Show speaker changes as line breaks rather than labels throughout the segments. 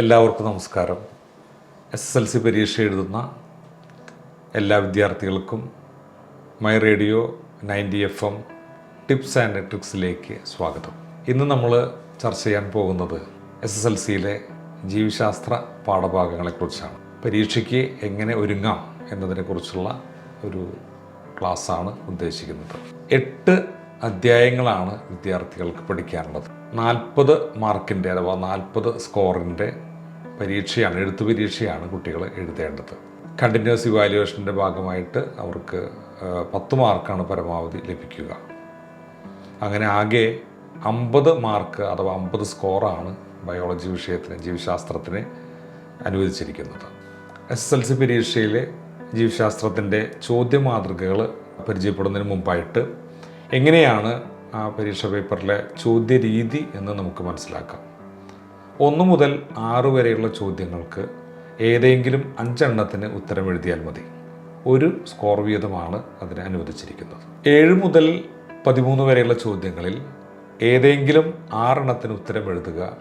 എല്ലാവർക്കും നമസ്കാരം. S S L C പരീക്ഷ എഴുതുന്ന എല്ലാ വിദ്യാർത്ഥികൾക്കും my radio ninety F M tips and ട്രിക്സിലേക്ക് സ്വാഗതം. ഇന്ന് നമ്മൾ ചർച്ച ചെയ്യാൻ പോകുന്നത് എസ് എസ് എൽ സിയിലെ ജീവശാസ്ത്ര പാഠഭാഗങ്ങളെക്കുറിച്ചാണ്. പരീക്ഷയ്ക്ക് എങ്ങനെ ഒരുങ്ങാം എന്നതിനെക്കുറിച്ചുള്ള ഒരു ക്ലാസ്സാണ് ഉദ്ദേശിക്കുന്നത്. എട്ട് അധ്യായങ്ങളാണ് വിദ്യാർത്ഥികൾക്ക് പഠിക്കാനുള്ളത്. നാൽപ്പത് മാർക്കിന്റെ അഥവാ നാൽപ്പത് സ്കോറിന്റെ പരീക്ഷയാണ് എഴുത്ത് പരീക്ഷയാണ് കുട്ടികൾ എഴുതേണ്ടത്. കണ്ടിന്യൂസ് ഇവാലുവേഷന്റെ ഭാഗമായിട്ട് അവർക്ക് പത്ത് മാർക്കാണ് പരമാവധി ലഭിക്കുക. അങ്ങനെ ആകെ അമ്പത് മാർക്ക് അഥവാ അമ്പത് സ്കോറാണ് ബയോളജി വിഷയത്തിന് ജീവശാസ്ത്രത്തിന് അനുവദിച്ചിരിക്കുന്നത്. എസ് എസ് എൽ സി പരീക്ഷയിലെ ജീവശാസ്ത്രത്തിന്റെ ചോദ്യ മാതൃകകൾ പരിചയപ്പെടുന്നതിന് മുമ്പായിട്ട് എങ്ങനെയാണ് ആ പരീക്ഷ പേപ്പറിലെ ചോദ്യ രീതി എന്ന് നമുക്ക് മനസ്സിലാക്കാം. ഒന്ന് മുതൽ ആറ് വരെയുള്ള ചോദ്യങ്ങൾക്ക് ഏതെങ്കിലും അഞ്ചെണ്ണത്തിന് ഉത്തരം എഴുതിയാൽ മതി. ഒരു സ്കോർ വീതമാണ് അതിന് അനുവദിച്ചിരിക്കുന്നത്. ഏഴ് മുതൽ പതിമൂന്ന് വരെയുള്ള ചോദ്യങ്ങളിൽ ഏതെങ്കിലും ആറെണ്ണത്തിന് ഉത്തരം എഴുതുക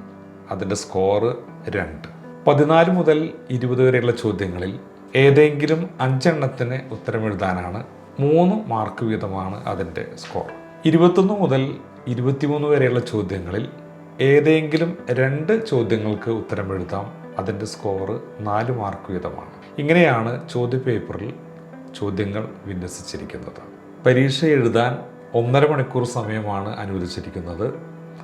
അതിന്റെ സ്കോറ് രണ്ട്. പതിനാല് മുതൽ ഇരുപത് വരെയുള്ള ചോദ്യങ്ങളിൽ ഏതെങ്കിലും അഞ്ചെണ്ണത്തിന് ഉത്തരം എഴുതാനാണ് മൂന്ന് മാർക്ക് വീതമാണ് അതിന്റെ സ്കോർ. ഇരുപത്തൊന്ന് മുതൽ ഇരുപത്തിമൂന്ന് വരെയുള്ള ചോദ്യങ്ങളിൽ ഏതെങ്കിലും രണ്ട് ചോദ്യങ്ങൾക്ക് ഉത്തരം എഴുതാം. അതിന്റെ സ്കോറ് നാല് മാർക്ക് വീതമാണ്. ഇങ്ങനെയാണ് ചോദ്യപേപ്പറിൽ ചോദ്യങ്ങൾ വിന്യസിച്ചിരിക്കുന്നത്. പരീക്ഷ എഴുതാൻ ഒന്നര മണിക്കൂർ സമയമാണ് അനുവദിച്ചിരിക്കുന്നത്.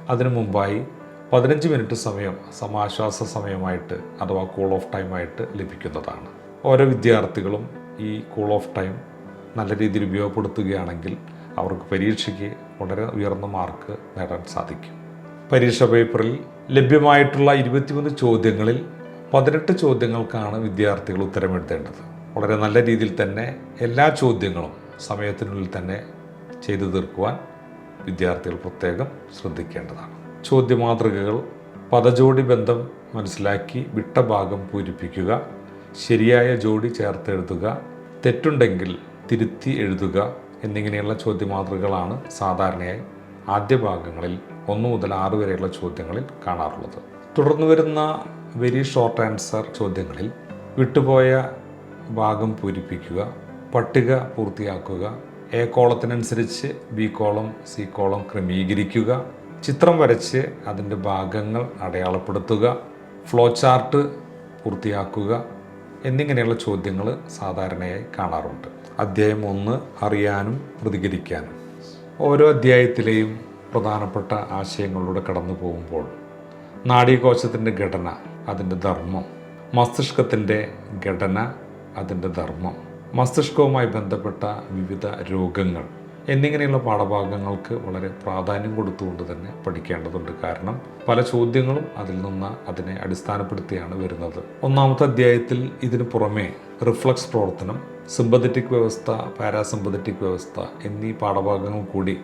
അതിനു മുമ്പായി പതിനഞ്ച് മിനിറ്റ് സമയം സമാശ്വാസ സമയമായിട്ട് അഥവാ കൂൾ ഓഫ് ടൈമായിട്ട് ലഭിക്കുന്നതാണ്. ഓരോ വിദ്യാർത്ഥികളും ഈ കൂൾ ഓഫ് ടൈം നല്ല രീതിയിൽ ഉപയോഗപ്പെടുത്തുകയാണെങ്കിൽ അവർക്ക് പരീക്ഷയ്ക്ക് വളരെ ഉയർന്ന മാർക്ക് നേടാൻ സാധിക്കും. പരീക്ഷ പേപ്പറിൽ ലഭ്യമായിട്ടുള്ള ഇരുപത്തിമൂന്ന് ചോദ്യങ്ങളിൽ പതിനെട്ട് ചോദ്യങ്ങൾക്കാണ് വിദ്യാർത്ഥികൾ ഉത്തരം എഴുതേണ്ടത് വളരെ നല്ല രീതിയിൽ തന്നെ എല്ലാ ചോദ്യങ്ങളും സമയത്തിനുള്ളിൽ തന്നെ ചെയ്തു തീർക്കുവാൻ വിദ്യാർത്ഥികൾ പ്രത്യേകം ശ്രദ്ധിക്കേണ്ടതാണ്. ചോദ്യമാതൃകകൾ പദജോടി ബന്ധം മനസ്സിലാക്കി വിട്ട ഭാഗം പൂരിപ്പിക്കുക ശരിയായ ജോഡി ചേർത്ത് എഴുതുക തെറ്റുണ്ടെങ്കിൽ തിരുത്തി എഴുതുക എന്നിങ്ങനെയുള്ള ചോദ്യമാതൃകളാണ് സാധാരണയായി ആദ്യ ഭാഗങ്ങളിൽ ഒന്ന് മുതൽ ആറ് വരെയുള്ള ചോദ്യങ്ങളിൽ കാണാറുള്ളത്. തുടർന്ന് വരുന്ന വെരി ഷോർട്ട് ആൻസർ ചോദ്യങ്ങളിൽ വിട്ടുപോയ ഭാഗം പൂരിപ്പിക്കുക പട്ടിക പൂർത്തിയാക്കുക എ കോളത്തിനനുസരിച്ച് ബി കോളം സി കോളം ക്രമീകരിക്കുക ചിത്രം വരച്ച് അതിന്റെ ഭാഗങ്ങൾ അടയാളപ്പെടുത്തുക ഫ്ലോ ചാർട്ട് പൂർത്തിയാക്കുക എന്നിങ്ങനെയുള്ള ചോദ്യങ്ങൾ സാധാരണയായി കാണാറുണ്ട്. അധ്യായം ഒന്ന് അറിയാനും പ്രതികരിക്കാനും. ഓരോ അധ്യായത്തിലെയും പ്രധാനപ്പെട്ട ആശയങ്ങളിലൂടെ കടന്നു പോകുമ്പോൾ നാഡീകോശത്തിന്റെ ഘടന അതിന്റെ ധർമ്മം. മസ്തിഷ്കത്തിന്റെ ഘടന അതിന്റെ ധർമ്മം. മസ്തിഷ്കവുമായി ബന്ധപ്പെട്ട വിവിധ രോഗങ്ങൾ എന്നിങ്ങനെയുള്ള പാഠഭാഗങ്ങൾക്ക് വളരെ പ്രാധാന്യം കൊടുത്തുകൊണ്ട് തന്നെ പഠിക്കേണ്ടതുണ്ട്. കാരണം പല ചോദ്യങ്ങളും അതിൽ നിന്ന് അതിനെ അടിസ്ഥാനപ്പെടുത്തിയാണ് വരുന്നത്. ഒന്നാമത്തെ അധ്യായത്തിൽ ഇതിനു പുറമെ റിഫ്ലക്സ് പ്രവർത്തനം സിമ്പതറ്റിക് വ്യവസ്ഥ പാരാസിമ്പതറ്റിക് വ്യവസ്ഥ എന്നീ പാഠഭാഗങ്ങൾ കൂടി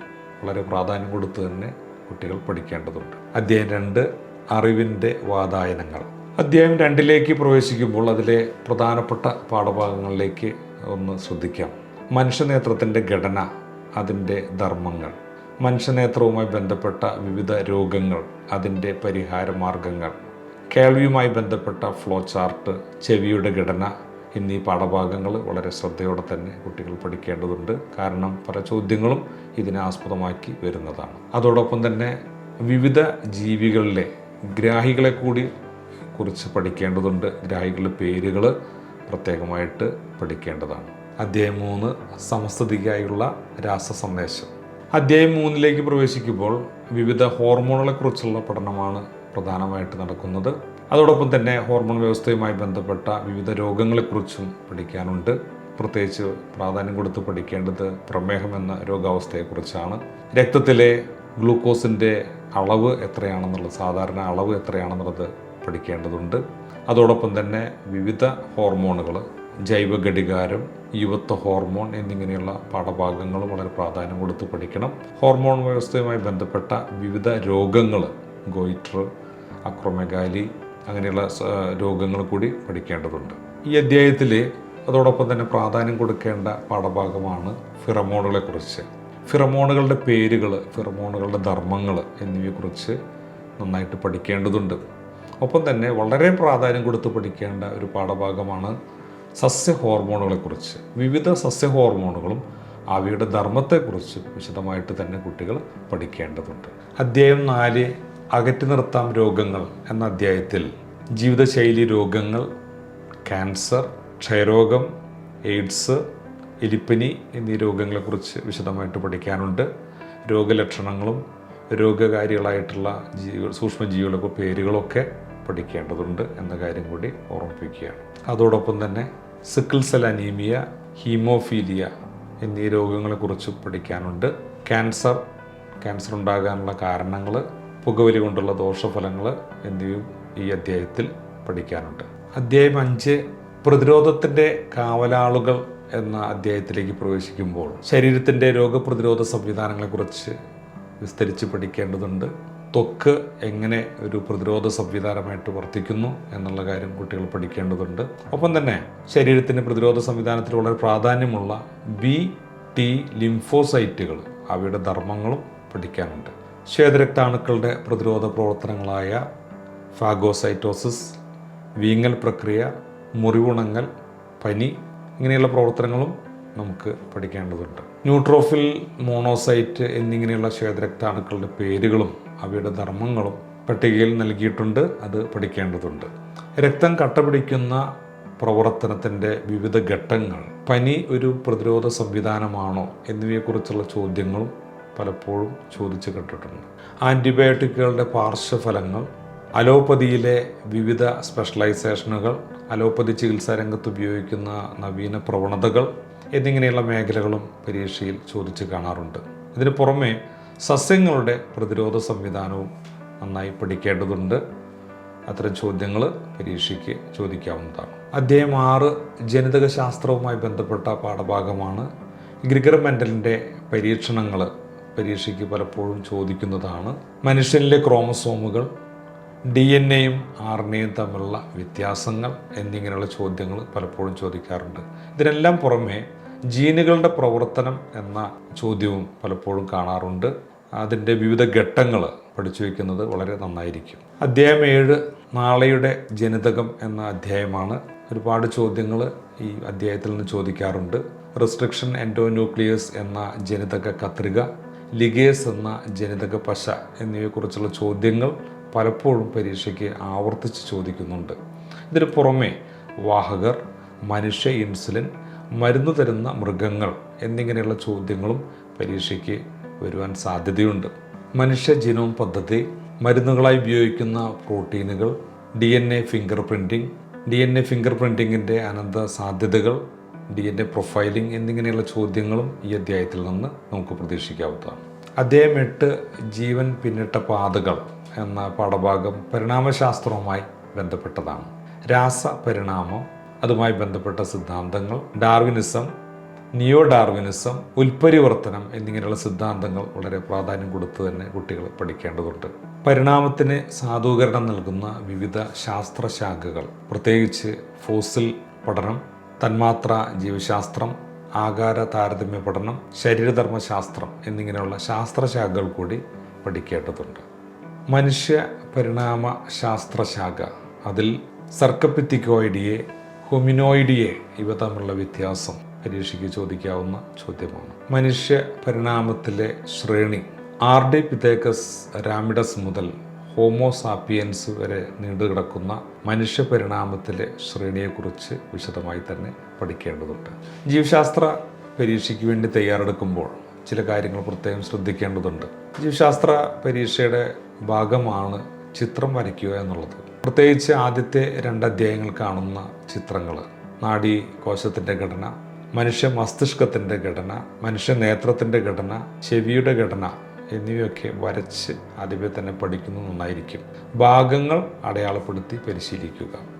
വളരെ പ്രാധാന്യം കൊടുത്ത് തന്നെ കുട്ടികൾ പഠിക്കേണ്ടതുണ്ട്. അധ്യായം രണ്ട് അറിവിന്റെ വാതായനങ്ങൾ. അധ്യായം രണ്ടിലേക്ക് പ്രവേശിക്കുമ്പോൾ അതിലെ പ്രധാനപ്പെട്ട പാഠഭാഗങ്ങളിലേക്ക് ഒന്ന് ശ്രദ്ധിക്കാം. മനുഷ്യനേത്രത്തിന്റെ ഘടന അതിന്റെ ധർമ്മങ്ങൾ. മനുഷ്യനേത്രവുമായി ബന്ധപ്പെട്ട വിവിധ രോഗങ്ങൾ അതിന്റെ പരിഹാര മാർഗങ്ങൾ കേൾവിയുമായി ബന്ധപ്പെട്ട ഫ്ലോ ചാർട്ട് ചെവിയുടെ ഘടന എന്നീ പാഠഭാഗങ്ങൾ വളരെ ശ്രദ്ധയോടെ തന്നെ കുട്ടികൾ പഠിക്കേണ്ടതുണ്ട്. കാരണം പല ചോദ്യങ്ങളും ഇതിനെ ആസ്പദമാക്കി വരുന്നതാണ്. അതോടൊപ്പം തന്നെ വിവിധ ജീവികളിലെ ഗ്രാഹികളെ കൂടി കുറിച്ച് പഠിക്കേണ്ടതുണ്ട്. ഗ്രാഹികളുടെ പേരുകൾ പ്രത്യേകമായിട്ട് പഠിക്കേണ്ടതാണ്. അധ്യായം മൂന്ന് സമസ്തതിക്കായുള്ള രാസസന്ദേശം. അധ്യായം മൂന്നിലേക്ക് പ്രവേശിക്കുമ്പോൾ വിവിധ ഹോർമോണുകളെക്കുറിച്ചുള്ള പഠനമാണ് പ്രധാനമായിട്ട് നടക്കുന്നത്. അതോടൊപ്പം തന്നെ ഹോർമോൺ വ്യവസ്ഥയുമായി ബന്ധപ്പെട്ട വിവിധ രോഗങ്ങളെക്കുറിച്ചും പഠിക്കാനുണ്ട്. പ്രത്യേകിച്ച് പ്രാധാന്യം കൊടുത്ത് പഠിക്കേണ്ടത് പ്രമേഹം എന്ന രോഗാവസ്ഥയെക്കുറിച്ചാണ്. രക്തത്തിലെ ഗ്ലൂക്കോസിന്റെ അളവ് എത്രയാണെന്നുള്ളത് സാധാരണ അളവ് എത്രയാണെന്നുള്ളത് പഠിക്കേണ്ടതുണ്ട്. അതോടൊപ്പം തന്നെ വിവിധ ഹോർമോണുകൾ ജൈവ ഘടികാരം യുവത്വ ഹോർമോൺ എന്നിങ്ങനെയുള്ള പാഠഭാഗങ്ങളും വളരെ പ്രാധാന്യം കൊടുത്ത് പഠിക്കണം. ഹോർമോൺ വ്യവസ്ഥയുമായി ബന്ധപ്പെട്ട വിവിധ രോഗങ്ങൾ ഗോയിറ്റർ അക്രോമെഗാലി അങ്ങനെയുള്ള രോഗങ്ങൾ കൂടി പഠിക്കേണ്ടതുണ്ട്. ഈ അധ്യായത്തിൽ അതോടൊപ്പം തന്നെ പ്രാധാന്യം കൊടുക്കേണ്ട പാഠഭാഗമാണ് ഫിറമോണുകളെക്കുറിച്ച്. ഫിറമോണുകളുടെ പേരുകൾ ഫിറമോണുകളുടെ ധർമ്മങ്ങൾ എന്നിവയെക്കുറിച്ച് നന്നായിട്ട് പഠിക്കേണ്ടതുണ്ട്. ഒപ്പം തന്നെ വളരെ പ്രാധാന്യം കൊടുത്ത് പഠിക്കേണ്ട ഒരു പാഠഭാഗമാണ് സസ്യ ഹോർമോണുകളെക്കുറിച്ച്. വിവിധ സസ്യ ഹോർമോണുകളും അവയുടെ ധർമ്മത്തെക്കുറിച്ച് വിശദമായിട്ട് തന്നെ കുട്ടികൾ പഠിക്കേണ്ടതുണ്ട്. അധ്യായം നാല് അകറ്റി നിർത്താം രോഗങ്ങൾ എന്ന അധ്യായത്തിൽ ജീവിതശൈലി രോഗങ്ങൾ ക്യാൻസർ ക്ഷയരോഗം എയ്ഡ്സ് എലിപ്പനി എന്നീ രോഗങ്ങളെക്കുറിച്ച് വിശദമായിട്ട് പഠിക്കാനുണ്ട്. രോഗലക്ഷണങ്ങളും രോഗകാരികളായിട്ടുള്ള ജീവ സൂക്ഷ്മജീവികളുടെ പേരുകളൊക്കെ പഠിക്കേണ്ടതുണ്ട് എന്ന കാര്യം കൂടി ഓർമ്മിപ്പിക്കുകയാണ്. അതോടൊപ്പം തന്നെ സിക്കിൾ സെൽ അനീമിയ ഹീമോഫീലിയ എന്നീ രോഗങ്ങളെക്കുറിച്ച് പഠിക്കാനുണ്ട്. ക്യാൻസർ ക്യാൻസർ ഉണ്ടാകാനുള്ള കാരണങ്ങൾ പുകവലി കൊണ്ടുള്ള ദോഷഫലങ്ങൾ എന്നിവയും ഈ അധ്യായത്തിൽ പഠിക്കാനുണ്ട്. അധ്യായം അഞ്ച് പ്രതിരോധത്തിന്റെ കാവലാളുകൾ എന്ന അധ്യായത്തിലേക്ക് പ്രവേശിക്കുമ്പോൾ ശരീരത്തിന്റെ രോഗപ്രതിരോധ സംവിധാനങ്ങളെക്കുറിച്ച് വിസ്തരിച്ച് പഠിക്കേണ്ടതുണ്ട്. ത്വക്ക് എങ്ങനെ ഒരു പ്രതിരോധ സംവിധാനമായിട്ട് വർത്തിക്കുന്നു എന്നുള്ള കാര്യം കുട്ടികൾ പഠിക്കേണ്ടതുണ്ട്. ഒപ്പം തന്നെ ശരീരത്തിന്റെ പ്രതിരോധ സംവിധാനത്തിൽ വളരെ പ്രാധാന്യമുള്ള ബി ടി ലിംഫോസൈറ്റുകൾ അവയുടെ ധർമ്മങ്ങളും പഠിക്കാനുണ്ട്. ശ്വേതരക്താണുക്കളുടെ പ്രതിരോധ പ്രവർത്തനങ്ങളായ ഫാഗോസൈറ്റോസിസ് വീങ്ങൽ പ്രക്രിയ മുറിവുണങ്ങൽ പനി ഇങ്ങനെയുള്ള പ്രവർത്തനങ്ങളും നമുക്ക് പഠിക്കേണ്ടതുണ്ട്. ന്യൂട്രോഫിൽ മോണോസൈറ്റ് എന്നിങ്ങനെയുള്ള ശ്വേതരക്താണുക്കളുടെ പേരുകളും അവയുടെ ധർമ്മങ്ങളും പട്ടികയിൽ നൽകിയിട്ടുണ്ട് അത് പഠിക്കേണ്ടതുണ്ട്. രക്തം കട്ട പിടിക്കുന്ന പ്രവർത്തനത്തിന്റെ വിവിധ ഘട്ടങ്ങൾ പനി ഒരു പ്രതിരോധ സംവിധാനമാണോ എന്നിവയെക്കുറിച്ചുള്ള ചോദ്യങ്ങളും പലപ്പോഴും ചോദിച്ചു കേട്ടിട്ടുണ്ട്. ആന്റിബയോട്ടിക്കുകളുടെ പാർശ്വഫലങ്ങൾ അലോപ്പതിയിലെ വിവിധ സ്പെഷ്യലൈസേഷനുകൾ അലോപ്പതി ചികിത്സാ രംഗത്ത് ഉപയോഗിക്കുന്ന നവീന പ്രവണതകൾ എന്നിങ്ങനെയുള്ള മേഖലകളും പരീക്ഷയിൽ ചോദിച്ചു കാണാറുണ്ട്. ഇതിന് പുറമെ സസ്യങ്ങളുടെ പ്രതിരോധ സംവിധാനവും നന്നായി പഠിക്കേണ്ടതുണ്ട്. അത്തരം ചോദ്യങ്ങൾ പരീക്ഷയ്ക്ക് ചോദിക്കാവുന്നതാണ്. അധ്യായം ആറ് ജനിതക ശാസ്ത്രവുമായി ബന്ധപ്പെട്ട പാഠഭാഗമാണ് ഗ്രിഗർ മെന്റലിന്റെ പരീക്ഷണങ്ങൾ പരീക്ഷയ്ക്ക് പലപ്പോഴും ചോദിക്കുന്നതാണ്. മനുഷ്യനിലെ ക്രോമസോമുകൾ ഡി എൻ എയും ആർ എൻ എയും തമ്മിലുള്ള വ്യത്യാസങ്ങൾ എന്നിങ്ങനെയുള്ള ചോദ്യങ്ങൾ പലപ്പോഴും ചോദിക്കാറുണ്ട്. ഇതിനെല്ലാം പുറമേ ജീനുകളുടെ പ്രവർത്തനം എന്ന ചോദ്യവും പലപ്പോഴും കാണാറുണ്ട്. അതിന്റെ വിവിധ ഘട്ടങ്ങൾ പഠിച്ചു വയ്ക്കുന്നത് വളരെ നന്നായിരിക്കും. അധ്യായം ഏഴ് നാളെയുടെ ജനിതകം എന്ന അധ്യായമാണ് ഒരുപാട് ചോദ്യങ്ങൾ ഈ അധ്യായത്തിൽ നിന്ന് ചോദിക്കാറുണ്ട്. റെസ്ട്രിക്ഷൻ എൻഡോന്യൂക്ലിയസ് എന്ന ജനിതക കത്രിക ലിഗേസ് എന്ന ജനിതക പശ എന്നിവയെക്കുറിച്ചുള്ള ചോദ്യങ്ങൾ പലപ്പോഴും പരീക്ഷയ്ക്ക് ആവർത്തിച്ച് ചോദിക്കുന്നുണ്ട്. ഇതിന് പുറമെ വാഹകർ മനുഷ്യ ഇൻസുലിൻ മരുന്ന് തരുന്ന മൃഗങ്ങൾ എന്നിങ്ങനെയുള്ള ചോദ്യങ്ങളും പരീക്ഷയ്ക്ക് വരുവാൻ സാധ്യതയുണ്ട്. മനുഷ്യ ജീനോം പദ്ധതി മരുന്നുകളായി ഉപയോഗിക്കുന്ന പ്രോട്ടീനുകൾ D N A finger printing D N A finger പ്രിന്റിങ്ങിന്റെ അനന്ത സാധ്യതകൾ ഡി എൻ എ പ്രൊഫൈലിംഗ് എന്നിങ്ങനെയുള്ള ചോദ്യങ്ങളും ഈ അധ്യായത്തിൽ നിന്ന് നമുക്ക് പ്രതീക്ഷിക്കാവുന്നതാണ്. അദ്ദേഹം എട്ട് ജീവൻ പിന്നിട്ട പാതകൾ എന്ന പാഠഭാഗം പരിണാമശാസ്ത്രവുമായി ബന്ധപ്പെട്ടതാണ്. രാസ പരിണാമം അതുമായി ബന്ധപ്പെട്ട സിദ്ധാന്തങ്ങൾ ഡാർവിനിസം നിയോ ഡാർവിനിസം ഉൽപരിവർത്തനം എന്നിങ്ങനെയുള്ള സിദ്ധാന്തങ്ങൾ വളരെ പ്രാധാന്യം കൊടുത്ത് തന്നെ കുട്ടികൾ പഠിക്കേണ്ടതുണ്ട്. പരിണാമത്തിന് സാധൂകരണം നൽകുന്ന വിവിധ ശാസ്ത്രശാഖകൾ പ്രത്യേകിച്ച് ഫോസിൽ പഠനം തന്മാത്ര ജീവശാസ്ത്രം ആകാര താരതമ്യ പഠനം ശരീരധർമ്മശാസ്ത്രം എന്നിങ്ങനെയുള്ള ശാസ്ത്രശാഖകൾ കൂടി പഠിക്കേണ്ടതുണ്ട്. മനുഷ്യ പരിണാമ ശാസ്ത്രശാഖ അതിൽ സർക്കപ്പിത്തിക്കോയിഡിയെ ഹൊമിനോയിഡിയെ ഇവ തമ്മിലുള്ള വ്യത്യാസം പരീക്ഷയ്ക്ക് ചോദിക്കാവുന്ന ചോദ്യമാണ്. മനുഷ്യ പരിണാമത്തിലെ ശ്രേണി ആർഡി പിതേക്കസ് രാമിഡസ് മുതൽ ഹോമോസാപ്പിയൻസ് വരെ നീണ്ടുകിടക്കുന്ന മനുഷ്യ പരിണാമത്തിലെ ശ്രേണിയെക്കുറിച്ച് വിശദമായി തന്നെ പഠിക്കേണ്ടതുണ്ട്. ജീവശാസ്ത്ര പരീക്ഷയ്ക്ക് വേണ്ടി തയ്യാറെടുക്കുമ്പോൾ ചില കാര്യങ്ങൾ പ്രത്യേകം ശ്രദ്ധിക്കേണ്ടതുണ്ട്. ജീവശാസ്ത്ര പരീക്ഷയുടെ ഭാഗമാണ് ചിത്രം വരയ്ക്കുക എന്നുള്ളത്. പ്രത്യേകിച്ച് ആദ്യത്തെ രണ്ട് അധ്യായങ്ങൾ കാണുന്ന ചിത്രങ്ങൾ നാഡി കോശത്തിന്റെ ഘടന മനുഷ്യ മസ്തിഷ്കത്തിന്റെ ഘടന മനുഷ്യ നേത്രത്തിന്റെ ഘടന ചെവിയുടെ ഘടന എന്നിവയൊക്കെ വരച്ച് ആദ്യമേ തന്നെ പഠിക്കുന്നത് നന്നായിരിക്കും. ഭാഗങ്ങൾ അടയാളപ്പെടുത്തി പരിശീലിക്കുക.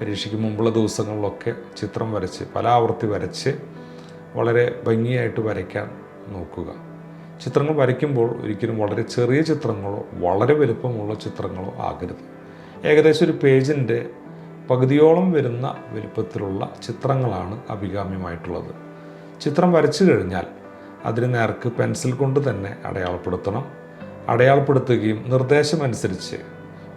പരീക്ഷയ്ക്ക് മുമ്പുള്ള ദിവസങ്ങളിലൊക്കെ ചിത്രം വരച്ച് പല ആവർത്തി വരച്ച് വളരെ ഭംഗിയായിട്ട് വരയ്ക്കാൻ നോക്കുക. ചിത്രങ്ങൾ വരയ്ക്കുമ്പോൾ ഒരിക്കലും വളരെ ചെറിയ ചിത്രങ്ങളോ വളരെ വലുപ്പമുള്ള ചിത്രങ്ങളോ ആകരുത്. ഏകദേശം ഒരു പേജിന്റെ പകുതിയോളം വരുന്ന വലുപ്പത്തിലുള്ള ചിത്രങ്ങളാണ് അഭികാമ്യമായിട്ടുള്ളത്. ചിത്രം വരച്ചു കഴിഞ്ഞാൽ അതിന് നേർക്ക് പെൻസിൽ കൊണ്ട് തന്നെ അടയാളപ്പെടുത്തണം. അടയാളപ്പെടുത്തുകയും നിർദ്ദേശമനുസരിച്ച്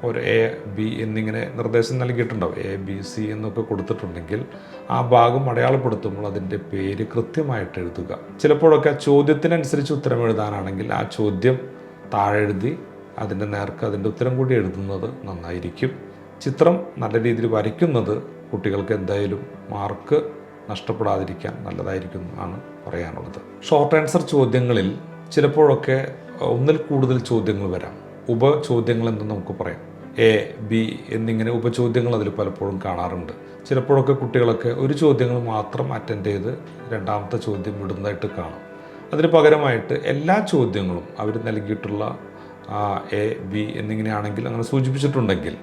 ഒരു എ ബി എന്നിങ്ങനെ നിർദ്ദേശം നൽകിയിട്ടുണ്ടാവും. എ ബി സി എന്നൊക്കെ കൊടുത്തിട്ടുണ്ടെങ്കിൽ ആ ഭാഗം അടയാളപ്പെടുത്തുമ്പോൾ അതിന്റെ പേര് കൃത്യമായിട്ട് എഴുതുക. ചിലപ്പോഴൊക്കെ ചോദ്യത്തിനനുസരിച്ച് ഉത്തരം എഴുതാനാണെങ്കിൽ ആ ചോദ്യം താഴെ എഴുതി അതിന്റെ നേർക്ക് അതിന്റെ ഉത്തരം കൂടി എഴുതുന്നത് നന്നായിരിക്കും. ചിത്രം നല്ല രീതിയിൽ വരയ്ക്കുന്നത് കുട്ടികൾക്ക് എന്തായാലും മാർക്ക് നഷ്ടപ്പെടാതിരിക്കാൻ നല്ലതായിരിക്കും എന്നാണ് പറയാനുള്ളത്. ഷോർട്ട് ആൻസർ ചോദ്യങ്ങളിൽ ചിലപ്പോഴൊക്കെ ഒന്നിൽ കൂടുതൽ ചോദ്യങ്ങൾ വരാം. ഉപചോദ്യങ്ങൾ എന്ന് നമുക്ക് പറയാം. എ ബി എന്നിങ്ങനെ ഉപചോദ്യങ്ങൾ അതിൽ പലപ്പോഴും കാണാറുണ്ട്. ചിലപ്പോഴൊക്കെ കുട്ടികളൊക്കെ ഒരു ചോദ്യങ്ങൾ മാത്രം അറ്റൻഡ് ചെയ്ത് രണ്ടാമത്തെ ചോദ്യം വിടുന്നതായിട്ട് കാണും. അതിന് പകരമായിട്ട് എല്ലാ ചോദ്യങ്ങളും അവർ നൽകിയിട്ടുള്ള എ ബി എന്നിങ്ങനെയാണെങ്കിൽ അങ്ങനെ സൂചിപ്പിച്ചിട്ടുണ്ടെങ്കിൽ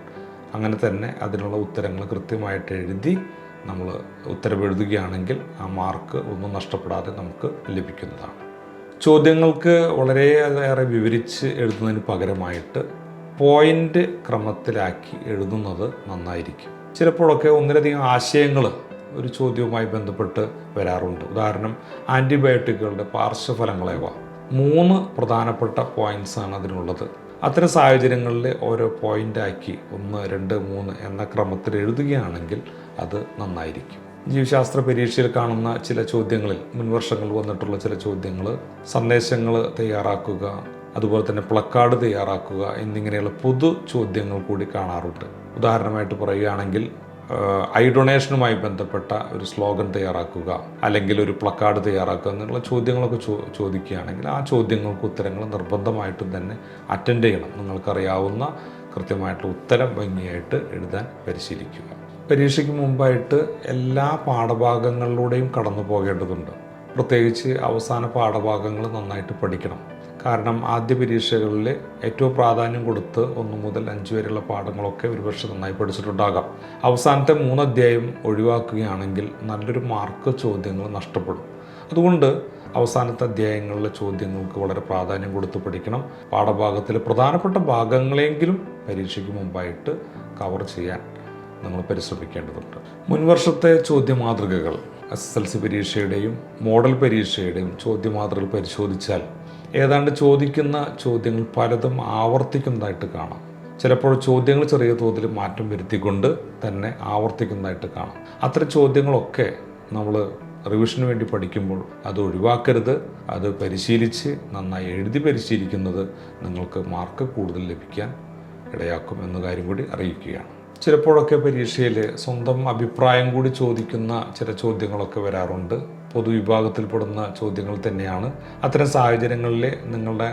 അങ്ങനെ തന്നെ അതിനുള്ള ഉത്തരങ്ങൾ കൃത്യമായിട്ട് എഴുതി നമ്മൾ ഉത്തരവെഴുതുകയാണെങ്കിൽ ആ മാർക്ക് ഒന്നും നഷ്ടപ്പെടാതെ നമുക്ക് ലഭിക്കുന്നതാണ്. ചോദ്യങ്ങൾക്ക് വളരെയേറെ വിവരിച്ച് എഴുതുന്നതിന് പകരമായിട്ട് പോയിന്റ് ക്രമത്തിലാക്കി എഴുതുന്നത് നന്നായിരിക്കും. ചിലപ്പോഴൊക്കെ ഒന്നിലധികം ആശയങ്ങൾ ഒരു ചോദ്യവുമായി ബന്ധപ്പെട്ട് വരാറുണ്ട്. ഉദാഹരണം ആന്റിബയോട്ടിക്കുകളുടെ പാർശ്വഫലങ്ങളേവ. മൂന്ന് പ്രധാനപ്പെട്ട പോയിന്റ്സ് ആണ് അതിനുള്ളത്. അത്തരം സാഹചര്യങ്ങളിൽ ഓരോ പോയിന്റാക്കി ഒന്ന് രണ്ട് മൂന്ന് എന്ന ക്രമത്തിൽ എഴുതുകയാണെങ്കിൽ അത് നന്നായിരിക്കും. ജീവശാസ്ത്ര പരീക്ഷയിൽ കാണുന്ന ചില ചോദ്യങ്ങളിൽ മുൻവർഷങ്ങളിൽ വന്നിട്ടുള്ള ചില ചോദ്യങ്ങൾ സന്ദേശങ്ങൾ തയ്യാറാക്കുക അതുപോലെ തന്നെ പ്ലക്കാർഡ് തയ്യാറാക്കുക എന്നിങ്ങനെയുള്ള പൊതു ചോദ്യങ്ങൾ കൂടി കാണാറുണ്ട്. ഉദാഹരണമായിട്ട് പറയുകയാണെങ്കിൽ ഐ ഡൊണേഷനുമായി ബന്ധപ്പെട്ട ഒരു സ്ലോഗൻ തയ്യാറാക്കുക അല്ലെങ്കിൽ ഒരു പ്ലക്കാർഡ് തയ്യാറാക്കുക എന്നുള്ള ചോദ്യങ്ങളൊക്കെ ചോ ചോദിക്കുകയാണെങ്കിൽ ആ ചോദ്യങ്ങൾക്ക് ഉത്തരങ്ങൾ നിർബന്ധമായിട്ടും തന്നെ അറ്റൻഡ് ചെയ്യണം. നിങ്ങൾക്കറിയാവുന്ന കൃത്യമായിട്ടുള്ള ഉത്തരം ഭംഗിയായിട്ട് എഴുതാൻ പരിശീലിക്കുക. പരീക്ഷയ്ക്ക് മുമ്പായിട്ട് എല്ലാ പാഠഭാഗങ്ങളിലൂടെയും കടന്നു പോകേണ്ടതുണ്ട് പ്രത്യേകിച്ച് അവസാന പാഠഭാഗങ്ങൾ നന്നായിട്ട് പഠിക്കണം. കാരണം ആദ്യ പരീക്ഷകളിൽ ഏറ്റവും പ്രാധാന്യം കൊടുത്ത് ഒന്ന് മുതൽ അഞ്ച് വരെയുള്ള പാഠങ്ങളൊക്കെ ഒരുപക്ഷെ നന്നായി പഠിച്ചിട്ടുണ്ടാകാം. അവസാനത്തെ മൂന്ന് അധ്യായം ഒഴിവാക്കുകയാണെങ്കിൽ നല്ലൊരു മാർക്ക് ചോദ്യങ്ങൾ നഷ്ടപ്പെടും. അതുകൊണ്ട് അവസാനത്തെ അധ്യായങ്ങളിലെ ചോദ്യങ്ങൾക്ക് വളരെ പ്രാധാന്യം കൊടുത്ത് പഠിക്കണം. പാഠഭാഗത്തിലെ പ്രധാനപ്പെട്ട ഭാഗങ്ങളെങ്കിലും പരീക്ഷയ്ക്ക് മുമ്പായിട്ട് കവർ ചെയ്യാൻ നമ്മൾ പരിശ്രമിക്കേണ്ടതുണ്ട്. മുൻവർഷത്തെ ചോദ്യമാതൃകകൾ. എസ് എസ് എൽ സി പരീക്ഷയുടെയും മോഡൽ പരീക്ഷയുടെയും ചോദ്യമാതൃകൾ പരിശോധിച്ചാൽ ഏതാണ്ട് ചോദിക്കുന്ന ചോദ്യങ്ങൾ പലതും ആവർത്തിക്കുന്നതായിട്ട് കാണാം. ചിലപ്പോൾ ചോദ്യങ്ങൾ ചെറിയ തോതിൽ മാറ്റം വരുത്തിക്കൊണ്ട് തന്നെ ആവർത്തിക്കുന്നതായിട്ട് കാണാം. അത്തരം ചോദ്യങ്ങളൊക്കെ നമ്മൾ റിവിഷന് വേണ്ടി പഠിക്കുമ്പോൾ അത് ഒഴിവാക്കരുത് അത് പരിശീലിച്ച് നന്നായി എഴുതി പരിശീലിക്കുന്നത് നിങ്ങൾക്ക് മാർക്ക് കൂടുതൽ ലഭിക്കാൻ ഇടയാക്കും എന്ന കാര്യം കൂടി അറിയിക്കുകയാണ്. ചിലപ്പോഴൊക്കെ പരീക്ഷയിൽ സ്വന്തം അഭിപ്രായം കൂടി ചോദിക്കുന്ന ചില ചോദ്യങ്ങളൊക്കെ വരാറുണ്ട്. പൊതുവിഭാഗത്തിൽപ്പെടുന്ന ചോദ്യങ്ങൾ തന്നെയാണ്. അത്തരം സാഹചര്യങ്ങളിൽ നിങ്ങളുടെ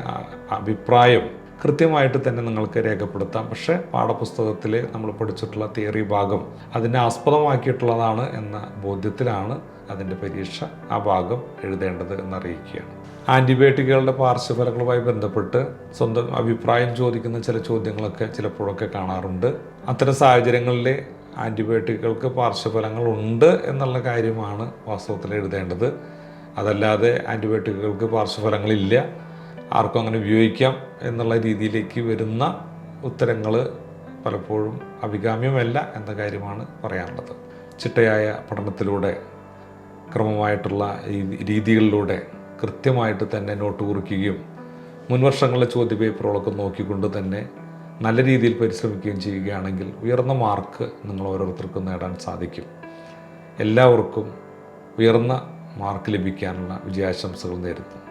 അഭിപ്രായം കൃത്യമായിട്ട് തന്നെ നിങ്ങൾക്ക് രേഖപ്പെടുത്താം. പക്ഷേ പാഠപുസ്തകത്തിൽ നമ്മൾ പഠിച്ചിട്ടുള്ള തിയറി ഭാഗം അതിനെ ആസ്പദമാക്കിയിട്ടുള്ളതാണ് എന്ന ബോധ്യത്തിലാണ് അതിന്റെ പരീക്ഷ ആ ഭാഗം എഴുതേണ്ടത് എന്നറിയിക്കുകയാണ്. ആന്റിബയോട്ടിക്കുകളുടെ പാർശ്വഫലങ്ങളുമായി ബന്ധപ്പെട്ട് സ്വന്തം അഭിപ്രായം ചോദിക്കുന്ന ചില ചോദ്യങ്ങളൊക്കെ ചിലപ്പോഴൊക്കെ കാണാറുണ്ട്. അത്തരം സാഹചര്യങ്ങളിൽ ആന്റിബയോട്ടിക്കുകൾക്ക് പാർശ്വഫലങ്ങൾ ഉണ്ട് എന്നുള്ള കാര്യമാണ് വാസ്തവത്തിൽ എഴുതേണ്ടത്. അതല്ലാതെ ആന്റിബയോട്ടിക്കുകൾക്ക് പാർശ്വഫലങ്ങളില്ല. ആർക്കും അങ്ങനെ ഉപയോഗിക്കാം എന്നുള്ള രീതിയിലേക്ക് വരുന്ന ഉത്തരങ്ങൾ പലപ്പോഴും അഭികാമ്യമല്ല എന്ന കാര്യമാണ് പറയാനുള്ളത്. ചിട്ടയായ പഠനത്തിലൂടെ ക്രമമായിട്ടുള്ള ഈ രീതികളിലൂടെ കൃത്യമായിട്ട് തന്നെ നോട്ട് കുറിക്കുകയും മുൻവർഷങ്ങളിലെ ചോദ്യപേപ്പറുകളൊക്കെ നോക്കിക്കൊണ്ട് തന്നെ നല്ല രീതിയിൽ പരിശ്രമിക്കുകയും ചെയ്യുകയാണെങ്കിൽ ഉയർന്ന മാർക്ക് നിങ്ങൾ ഓരോരുത്തർക്കും നേടാൻ സാധിക്കും. എല്ലാവർക്കും ഉയർന്ന മാർക്ക് ലഭിക്കാനുള്ള വിജയാശംസകൾ നേരുന്നു.